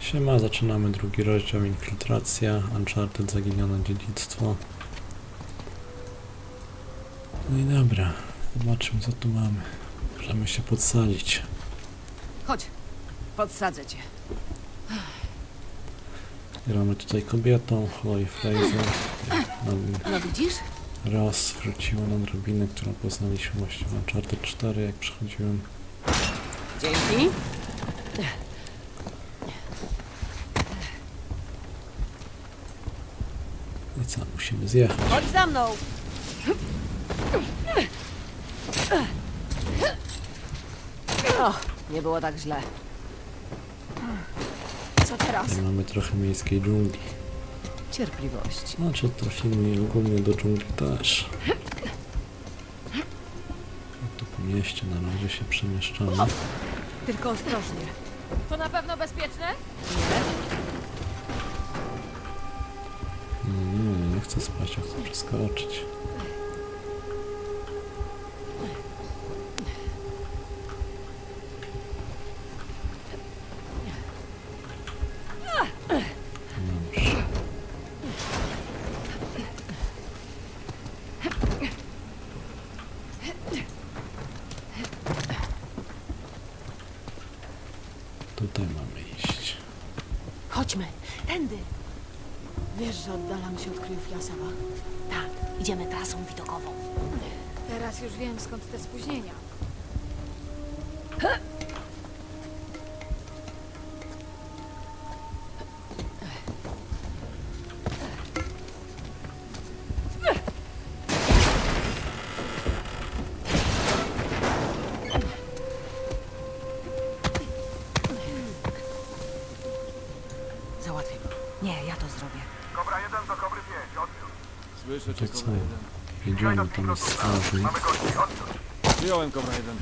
Siema, zaczynamy drugi rozdział Infiltracja, Uncharted Zaginione Dziedzictwo. No i dobra, zobaczmy co tu mamy. Możemy się podsadzić. Chodź, podsadzę cię. Gramy tutaj kobietą, Chloe Fraser. Nad- No widzisz? Raz wróciła na drabinę, którą poznaliśmy właśnie w Uncharted 4, jak przechodziłem. Dzięki. I co, musimy zjechać. Chodź za mną. O, nie było tak źle. Co teraz? Tutaj mamy trochę miejskiej dżungli. Cierpliwość. Znaczy trafimy ogólnie do dżungli też. No tu po mieście na razie się przemieszczamy. Tylko ostrożnie. To na pewno bezpieczne? Nie? Chcę spać, ja chcę przeskoczyć. Tutaj mamy iść. Chodźmy, tędy. Wiesz, że oddalam się od kryjów Jasewa? Tak, idziemy trasą widokową. Teraz już wiem skąd te spóźnienia. Załatwię go. Nie, ja to zrobię. Kobra 1 do Kobry 5, odbiór. Słyszę To cię, co? Kobra Jedziemy, tam jest strażnik. Mamy gości, odbiór. 1. Przyjąłem Kobra 1.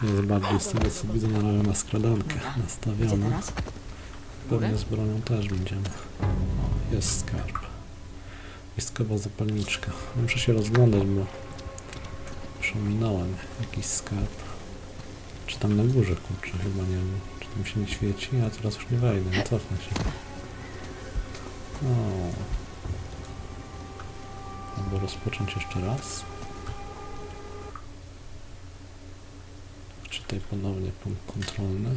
To jest bardziej z tego co widzę na razie na skradankę. Gdzie nastawione. teraz? Pewnie z bronią też będziemy. O, jest skarb. Wojskowa zapalniczka. Muszę się rozglądać, bo już ominąłem jakiś skarb. Czy tam na górze, kurczę, chyba nie wiem. Tam się nie świeci? Ja teraz już nie wejdę, nie cofnę się. O. Albo rozpocząć jeszcze raz. Czytaj ponownie punkt kontrolny.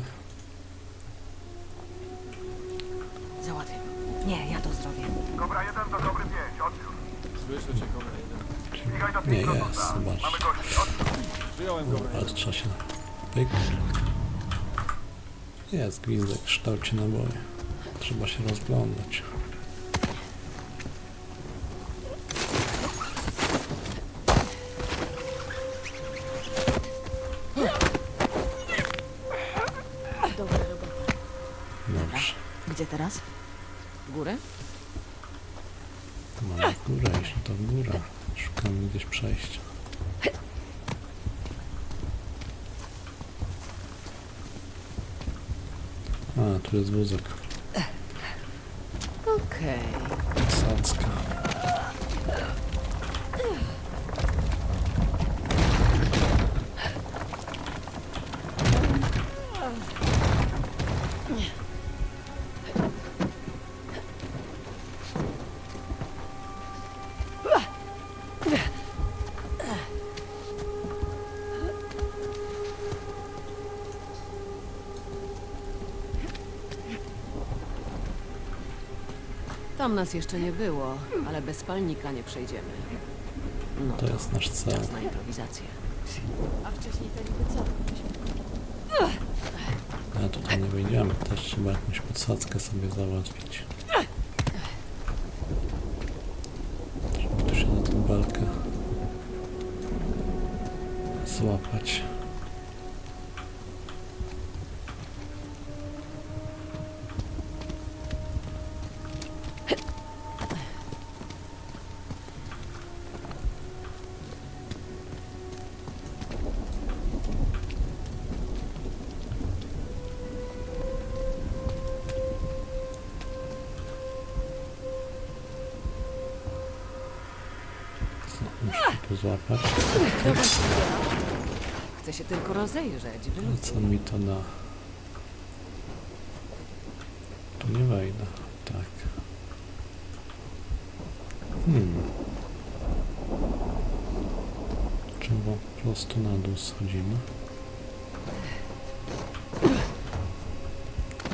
Załatwię. Nie, ja to zrobię. Kobra 1 do Kobry 5, odbiór. Słyszę cię, Kobra 1. Śmigaj do Nie jest, zobacz. Mamy gości, odbiór. Przyjąłem Kobra Ale 1. trzeba się... Pyk. Jest gwizdek w kształcie naboju. Trzeba się rozglądać. Dobrze. Gdzie teraz? W górę? To mamy w górę, jeśli to w górę. Szukamy gdzieś przejścia. A, tu jest wózek. Okej. Posadzka. Tam nas jeszcze nie było, ale bez palnika nie przejdziemy. No To to, jest nasz cel. czas na improwizację. A wcześniej to niby co? A tutaj nie wyjdziemy. Też trzeba jakąś podsadzkę sobie załatwić. Żeby tu się na tą belkę złapać. Tu złapać. Chcę się tylko rozejrzeć. Wyluzuj. co mi to da? Tu nie wejdę. Tak. Hmm. Czemu po prostu na dół schodzimy?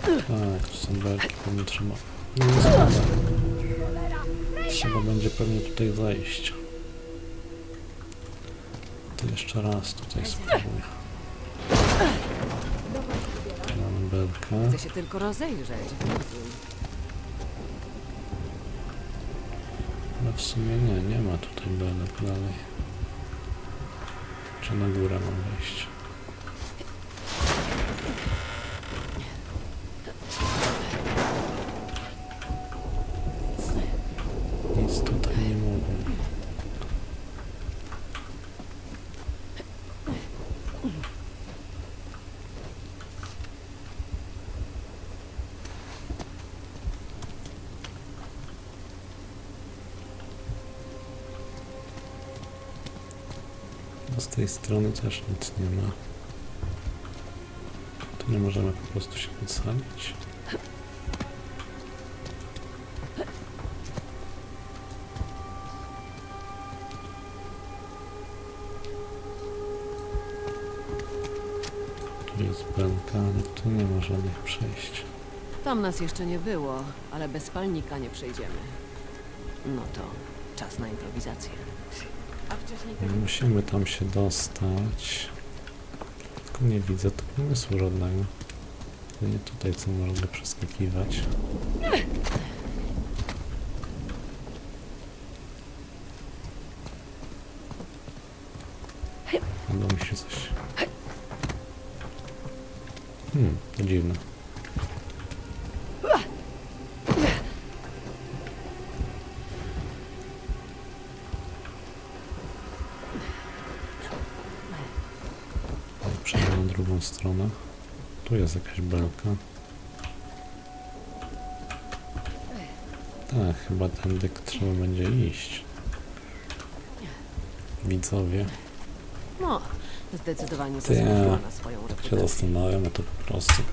Tak, tu są belki, pewnie trzeba... No nie. Trzeba będzie pewnie tutaj zejść. To jeszcze raz tutaj spróbuję. Mamy belkę. Chcę się tylko rozejrzeć. Ale w sumie nie, nie ma tutaj belek dalej. Czy na górę mam wejść? Nic tutaj nie mogę. Z tej strony też nic nie ma. Tu nie możemy po prostu się podsadzić. Tu jest belka, ale tu nie ma żadnych przejść. Tam nas jeszcze nie było, ale bez palnika nie przejdziemy. No to czas na improwizację. Musimy tam się dostać. Tylko nie widzę tu pomysłu żadnego. Nie tutaj, co mogę przeskakiwać. Jest jakaś belka. Tak, chyba tędy trzeba będzie iść. Widzowie, No, zdecydowanie Ty, zasłużyła na swoją tak się reputację. zastanawiam, a to po prostu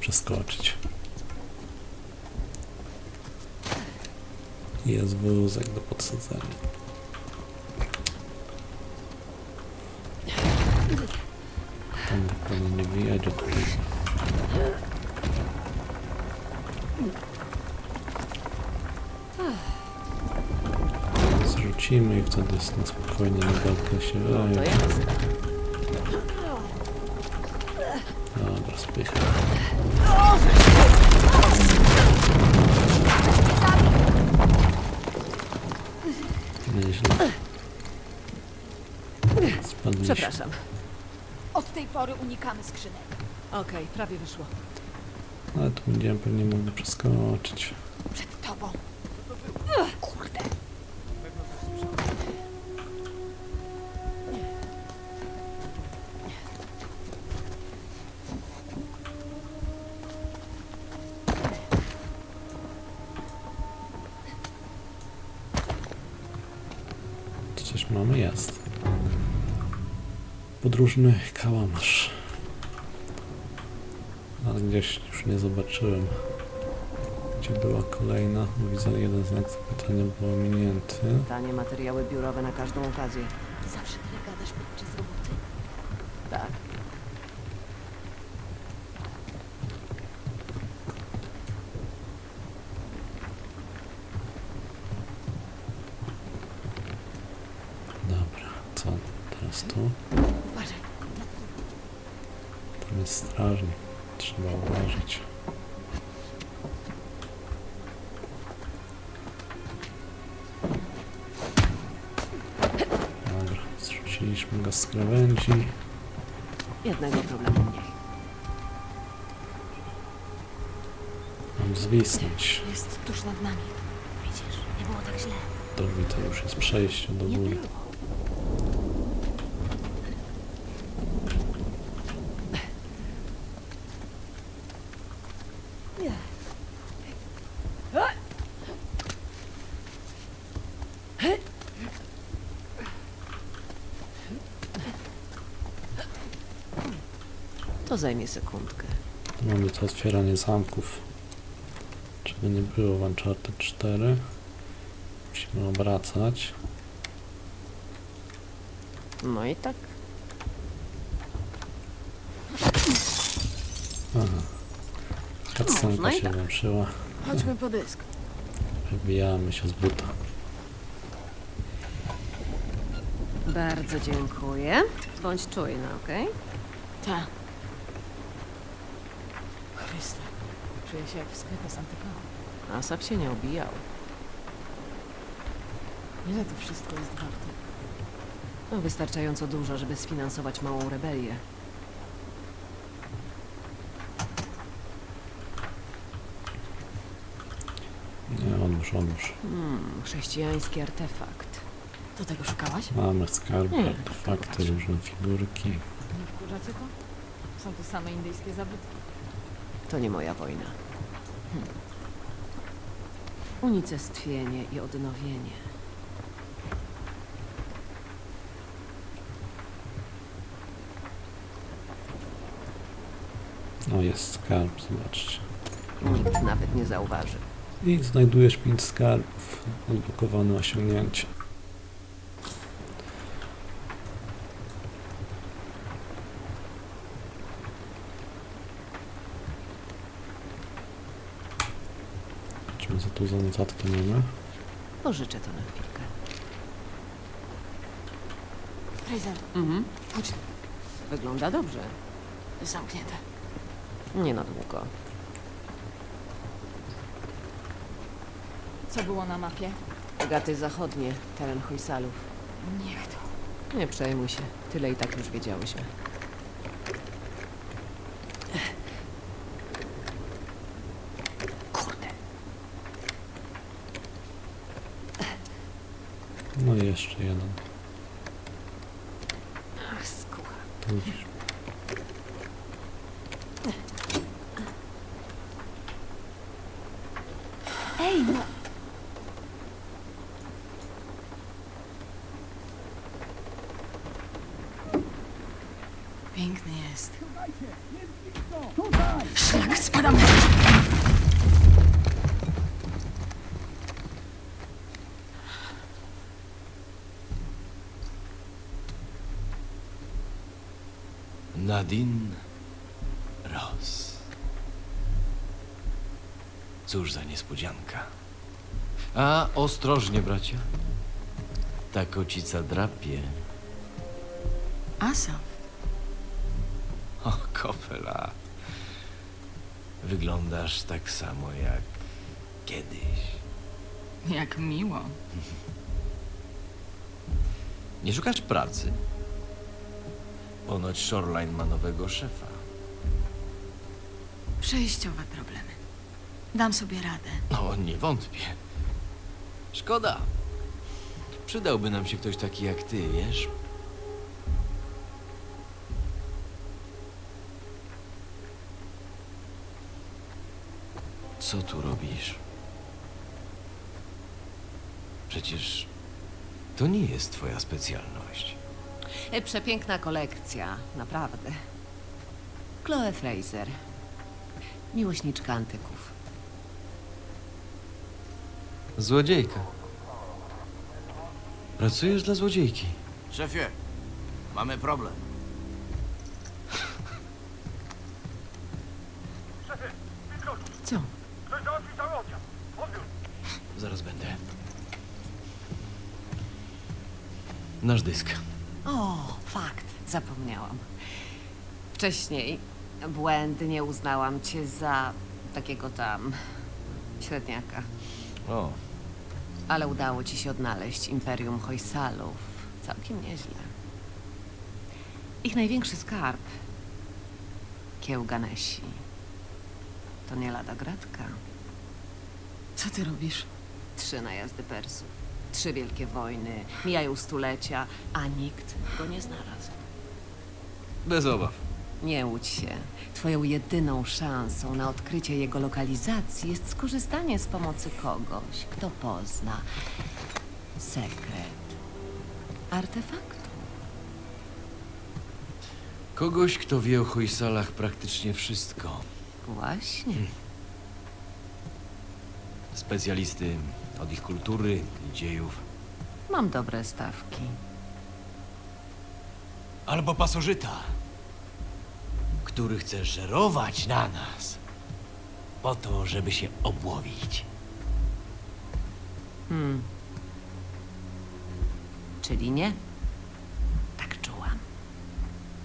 przeskoczyć. Jest wózek do podsadzenia. Tam wyjedzie tutaj. Zrzucimy i wtedy na spokojnie na belkę się No jest. Dobra, spycham. Nieźle. Spadliśmy. Przepraszam. Od tej pory unikamy skrzynek. Okej, prawie wyszło. Ale tu będziemy pewnie mogli przeskoczyć. Przed tobą. Kurde. Podróżny kałamarz. Ale gdzieś już nie zobaczyłem. Gdzie była kolejna? Widzę jeden znak zapytania był ominięty. Tanie materiały biurowe na każdą okazję. Krawędzi. Jednego problemu mniej. Mam zwisnąć. Jest tuż nad nami. Widzisz, nie było tak źle. Drogi to już jest przejście do Nie góry. Zajmie sekundkę. Mamy to otwieranie zamków. Czego nie było w Uncharted 4. Musimy obracać. No i tak. Aha. I się tak. włączyła. Chodźmy po dysk. Wybijamy się z buta. Bardzo dziękuję. Bądź czujna, okej? Ta. Chryste. Czuję się jak w sklepie z antykami. Asap się nie obijał. Ile to wszystko jest warte? No, wystarczająco dużo, żeby sfinansować małą rebelię. Nie, odłóż, odłóż. Hmm, chrześcijański artefakt. Do tego szukałaś? Mamy skarby, Nie, artefakty, różne figurki. Nie wkurzacie to? Są to same indyjskie zabytki. To nie moja wojna. Unicestwienie i odnowienie. O, jest skarb, zobaczcie. Nikt nawet nie zauważy. I znajdujesz 5 skarbów. Odblokowane osiągnięcie. Zobaczmy, co tu za notatki mamy. Pożyczę to na chwilkę. Fraser, Mhm. chodź. Wygląda dobrze. Zamknięte. Nie na długo. Co było na mapie? Gaty zachodnie, teren Hojsalów. Niech to. Nie przejmuj się. Tyle i tak już wiedziałyśmy. Jeszcze jeden. Ach, skucha. Tu. Ej, no! Piękny jest. Szlak, spadamy! Nadine Ross. Cóż za niespodzianka. A ostrożnie, bracia. Ta kocica drapie. Asaf. O, kopela. Wyglądasz tak samo jak kiedyś. Jak miło. Nie szukasz pracy? Ponoć Shoreline ma nowego szefa. Przejściowe problemy. Dam sobie radę. No, nie wątpię. Szkoda. Przydałby nam się ktoś taki jak ty, wiesz? Co tu robisz? Przecież to nie jest twoja specjalność. E, Przepiękna kolekcja, naprawdę. Chloe Fraser. Miłośniczka antyków. Złodziejka. Pracujesz dla złodziejki. Szefie, mamy problem. Co? Zaraz będę. Nasz dysk. Zapomniałam. Wcześniej błędnie uznałam cię za takiego tam średniaka. O, Ale udało ci się odnaleźć Imperium Hojsalów. Całkiem nieźle. Ich największy skarb. Kieł Ganesi. To nie lada gratka. Co ty robisz? Trzy najazdy Persów. Trzy wielkie wojny. Mijają stulecia, a nikt go nie znalazł. Bez obaw. Nie łudź się. Twoją jedyną szansą na odkrycie jego lokalizacji jest skorzystanie z pomocy kogoś, kto pozna sekret artefaktu. Kogoś, kto wie o Hojsalach praktycznie wszystko. Właśnie. Specjalisty od ich kultury i dziejów. Mam dobre stawki. Albo pasożyta, który chce żerować na nas po to, żeby się obłowić. Hmm. Czyli nie? Tak czułam.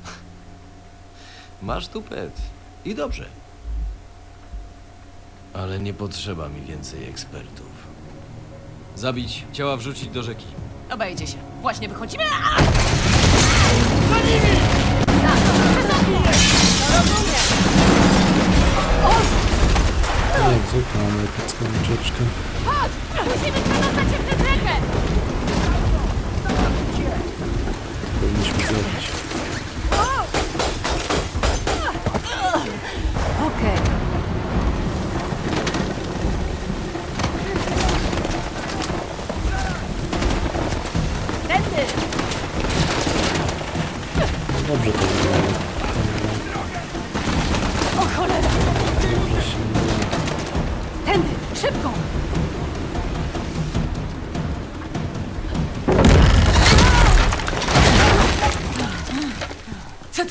Masz tu pet. I dobrze. Ale nie potrzeba mi więcej ekspertów. Zabić, ciała wrzucić do rzeki. Obejdzie się. Właśnie wychodzimy. Jak zwykle mamy epicką ucieczkę. Musimy przedostać się przez rzekę! Powinniśmy zrobić.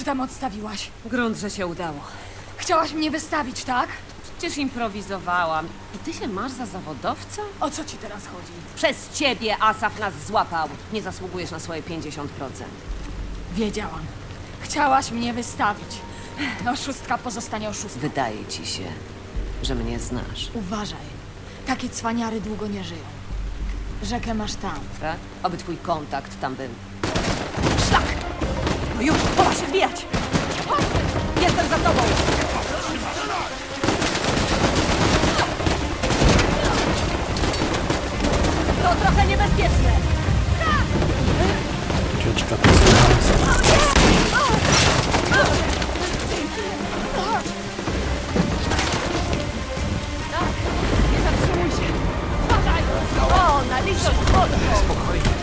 Tam odstawiłaś? Grunt, że się udało. Chciałaś mnie wystawić, tak? Przecież improwizowałam. I ty się masz za zawodowca? O co ci teraz chodzi? Przez ciebie Asaf nas złapał. Nie zasługujesz na swoje 50%. Wiedziałam. Chciałaś mnie wystawić. Oszustka pozostanie oszustką. Wydaje ci się, że mnie znasz, Uważaj. Takie cwaniary długo nie żyją. Rzekę masz tam. tak? Oby twój kontakt tam był. Już, pora się! Chodź! Jestem za tobą! To trochę niebezpieczne! Ucieczka to jest Nie zatrzymuj się! Spadaj! O, na litość boską! Ładnie,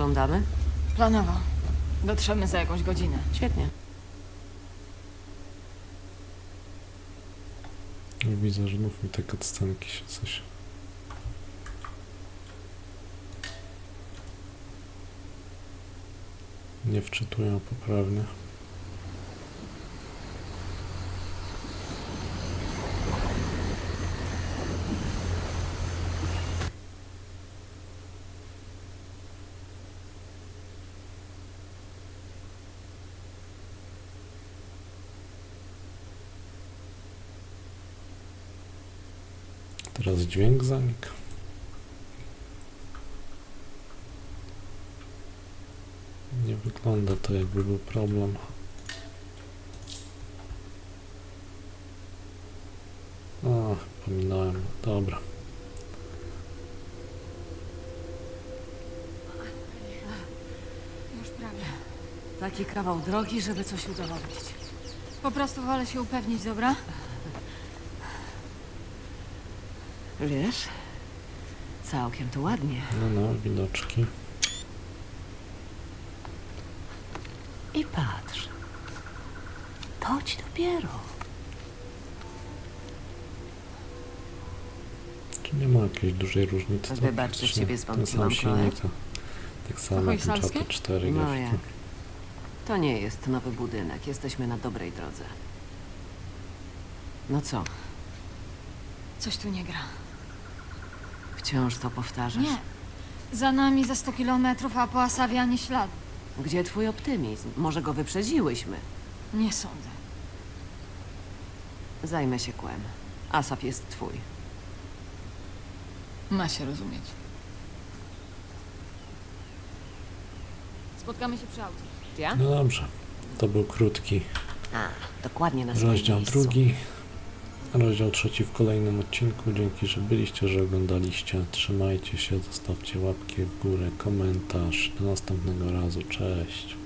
wyglądamy? Planowo. Dotrzemy za jakąś godzinę. Świetnie. Widzę, że znów mi te cutscenki się coś... Nie wczytują poprawnie. Teraz dźwięk zanik. Nie wygląda to jakby był problem. O, pominąłem. Dobra. Już prawie. Taki kawał drogi, żeby coś udowodnić. Po prostu wolę się upewnić, dobra? Wiesz? Całkiem to ładnie. No, no, widoczki. I patrz. To ci dopiero. Czy nie ma jakiejś dużej różnicy? To Wybacz, że ciebie Ten sam zwątpiłam, silnik, to tak samo jak hojsalskie? 4 No jak? To nie jest nowy budynek. Jesteśmy na dobrej drodze. No co? Coś tu nie gra. Wciąż to powtarzasz? Nie. Za nami za 100 kilometrów, a po Asawie ani śladu. Gdzie twój optymizm? Może go wyprzedziłyśmy? Nie sądzę. Zajmę się kłem. Asaf jest twój. Ma się rozumieć. Spotkamy się przy aucie. Ja? No dobrze. To był krótki A, dokładnie na swoim rozdział miejscu. drugi. Rozdział trzeci w kolejnym odcinku. Dzięki, że byliście, że oglądaliście. Trzymajcie się, zostawcie łapki w górę, komentarz. Do następnego razu. Cześć.